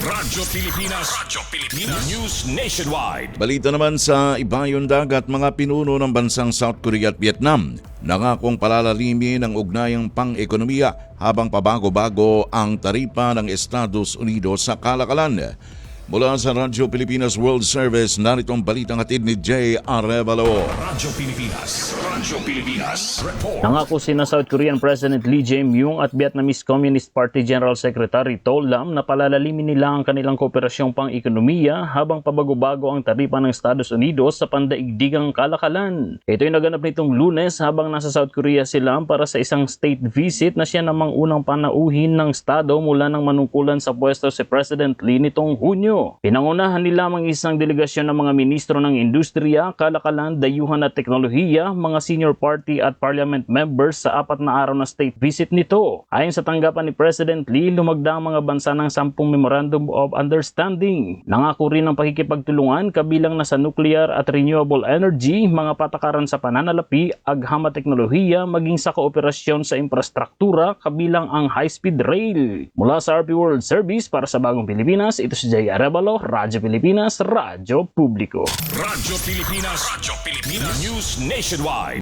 Radyo Pilipinas. Radyo Pilipinas. News Nationwide. Balita naman sa ibayong dagat mga pinuno ng bansang South Korea at Vietnam. Nangakong palalalimin ang ugnayang pang-ekonomiya habang pabago-bago ang taripa ng Estados Unidos sa kalakalan. Mula sa Radyo Pilipinas World Service, narito ang balitang hatid ni Jay Arevalo. Radyo Pilipinas. Radyo Pilipinas. Report. Nangako sina South Korean President Lee Jae-myung at Vietnamese Communist Party General Secretary To Lam na palalalimin nila ang kanilang kooperasyong pang-ekonomiya habang pabago-bago ang taripa ng Estados Unidos sa pandaigdigang kalakalan. Ito ay naganap nitong lunes habang nasa South Korea sila para sa isang state visit na siya namang unang panauhin ng Estado mula ng manungkulan sa pwesto si President Lee nitong Hunyo. Pinangunahan nila ang isang delegasyon ng mga ministro ng industriya, kalakalan, dayuhan at teknolohiya, mga senior party at parliament members sa apat na araw na state visit nito. Ayon sa tanggapan ni President Lee, lumagda ang mga bansa ng sampung Memorandum of Understanding. Nangako rin ng pakikipagtulungan kabilang na sa nuclear at renewable energy, mga patakaran sa pananalapi, agham at teknolohiya, maging sa kooperasyon sa infrastruktura kabilang ang high-speed rail. Mula sa RP World Service para sa Bagong Pilipinas, ito si Jay Arevalo, Radyo Pilipinas, Radyo Publiko. Radyo Pilipinas. Radyo Pilipinas. News Nationwide.